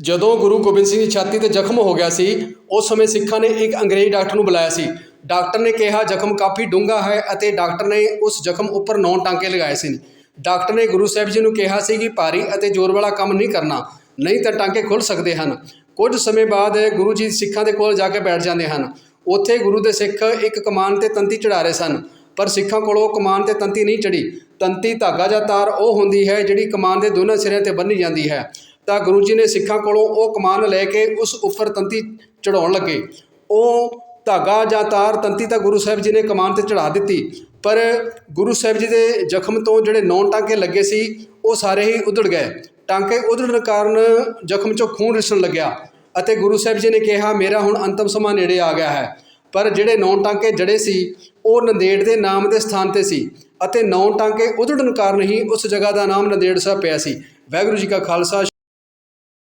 ਜਦੋਂ ਗੁਰੂ ਗੋਬਿੰਦ ਸਿੰਘ ਦੀ ਛਾਤੀ ਤੇ ਜ਼ਖਮ ਹੋ ਗਿਆ ਸੀ, ਉਸ ਸਮੇਂ ਸਿੱਖਾਂ ਨੇ ਇੱਕ ਅੰਗਰੇਜ਼ ਡਾਕਟਰ ਨੂੰ ਬੁਲਾਇਆ ਸੀ। ਡਾਕਟਰ ਨੇ ਕਿਹਾ, ਜ਼ਖਮ ਕਾਫੀ ਡੂੰਘਾ ਹੈ ਅਤੇ ਡਾਕਟਰ ਨੇ ਉਸ ਜ਼ਖਮ ਉੱਪਰ ਨੌ ਟਾਂਕੇ ਲਗਾਏ ਸੀ। ਡਾਕਟਰ ਨੇ ਗੁਰੂ ਸਾਹਿਬ ਜੀ ਨੂੰ ਕਿਹਾ ਸੀ ਕਿ ਭਾਰੀ ਅਤੇ ਜ਼ੋਰ ਵਾਲਾ ਕੰਮ ਨਹੀਂ ਕਰਨਾ, ਨਹੀਂ ਤਾਂ ਟਾਂਕੇ ਖੁੱਲ ਸਕਦੇ ਹਨ। ਕੁਝ ਸਮੇਂ ਬਾਅਦ ਗੁਰੂ ਜੀ ਸਿੱਖਾਂ ਦੇ ਕੋਲ ਜਾ ਕੇ ਬੈਠ ਜਾਂਦੇ ਹਨ। ਉੱਥੇ ਗੁਰੂ ਦੇ ਸਿੱਖ ਇੱਕ ਕਮਾਨ ਤੇ ਤੰਤੀ ਚੜਾ ਰਹੇ ਸਨ, ਪਰ ਸਿੱਖਾਂ ਕੋਲੋਂ ਕਮਾਨ ਤੇ ਤੰਤੀ ਨਹੀਂ ਚੜੀ ਤੰਤੀ ਧਾਗਾ ਜਾਂ ਤਾਰ ਉਹ ਹੁੰਦੀ ਹੈ ਜਿਹੜੀ ਕਮਾਨ ਦੇ ਦੋਨਾਂ ਸਿਰਿਆਂ ਤੇ ਬੰਨ੍ਹੀ ਜਾਂਦੀ ਹੈ। ਤਾਂ ਗੁਰੂ ਜੀ ਨੇ ਸਿੱਖਾਂ ਕੋਲੋਂ ਉਹ ਕਮਾਨ ਲੈ ਕੇ ਉਸ ਉੱਪਰ ਤੰਤੀ ਚੜਾਉਣ ਲੱਗੇ। ਉਹ ਧਾਗਾ ਜਾਂ ਤਾਰ ਤੰਤੀ ਤਾਂ ਗੁਰੂ ਸਾਹਿਬ ਜੀ ਨੇ ਕਮਾਨ ਤੇ ਚੜਾ ਦਿੱਤੀ, ਪਰ ਗੁਰੂ ਸਾਹਿਬ ਜੀ ਦੇ ਜ਼ਖਮ ਤੋਂ ਜਿਹੜੇ ਨੌ ਟਾਂਕੇ ਲੱਗੇ ਸੀ, ਉਹ ਸਾਰੇ ਹੀ ਉਧੜ ਗਏ। ਟਾਂਕੇ ਉਧੜਨ ਕਾਰਨ ਜ਼ਖਮ 'ਚੋਂ ਖੂਨ ਰਿਸਣ ਲੱਗਿਆ ਅਤੇ ਗੁਰੂ ਸਾਹਿਬ ਜੀ ਨੇ ਕਿਹਾ, ਮੇਰਾ ਹੁਣ ਅੰਤਮ ਸਮਾਂ ਨੇੜੇ ਆ ਗਿਆ ਹੈ। ਪਰ ਜਿਹੜੇ ਨੌ ਟਾਂਕੇ ਜੜੇ ਸੀ, ਉਹ ਨੰਦੇੜ ਦੇ ਨਾਮ ਦੇ ਸਥਾਨ ਤੇ ਸੀ ਅਤੇ ਨੌ ਟਾਂਕੇ ਉਧੜਨ ਕਾਰਨ ਹੀ ਉਸ ਜਗ੍ਹਾ ਦਾ ਨਾਮ ਨੰਦੇੜ ਸਾਹਿਬ ਪਿਆ ਸੀ। ਵਾਹਿਗੁਰੂ ਜੀ ਕਾ ਖਾਲਸਾ